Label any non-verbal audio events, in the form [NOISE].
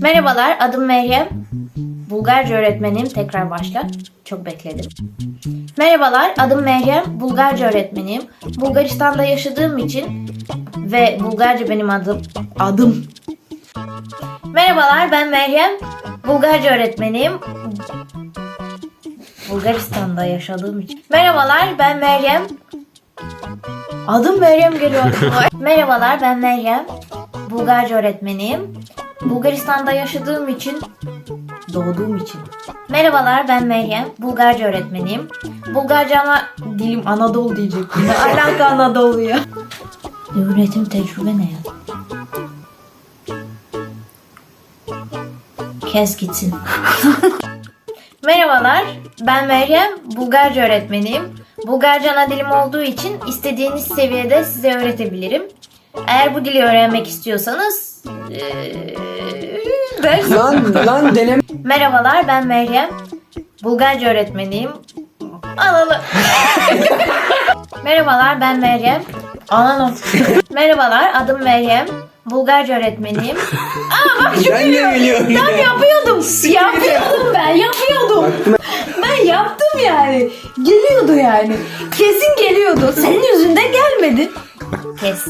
Merhabalar, adım Meryem. Bulgarca öğretmenim. Tekrar başla. Çok bekledim. Merhabalar, adım Meryem. Bulgarca öğretmeniyim. Bulgaristan'da yaşadığım için ve Bulgarca benim adım. Adım. Merhabalar, ben Meryem. Bulgarca öğretmeniyim. Bulgaristan'da yaşadığım için. Merhabalar, ben Meryem. Adım Meryem geliyor. [LAUGHS] Merhabalar, ben Meryem. Bulgarca öğretmeniyim. Bulgaristan'da yaşadığım için, doğduğum için. Merhabalar, ben Meryem. Bulgarca öğretmeniyim. Bulgarca ama dilim Anadolu diyecektim. Ne [LAUGHS] alaka Anadolu ya? Üretim tecrübe ne ya? Kes gitsin. [LAUGHS] Merhabalar, ben Meryem, Bulgarca öğretmeniyim. Bulgarca ana dilim olduğu için istediğiniz seviyede size öğretebilirim. Eğer bu dili öğrenmek istiyorsanız... eee, ders- Lan lan deneme. Merhabalar, ben Meryem. Bulgarca öğretmeniyim. Analı. [LAUGHS] Merhabalar, ben Meryem. Ananı. [LAUGHS] Merhabalar, adım Meryem. Bulgarca öğretmeniyim. [LAUGHS] Aa bak şu Ben de biliyorum. Tam yapıyordum. yapıyordum ben. Yapıyordum. Ben yaptım yani. Geliyordu yani. Kesin geliyordu. Senin yüzünden gelmedi. Kes.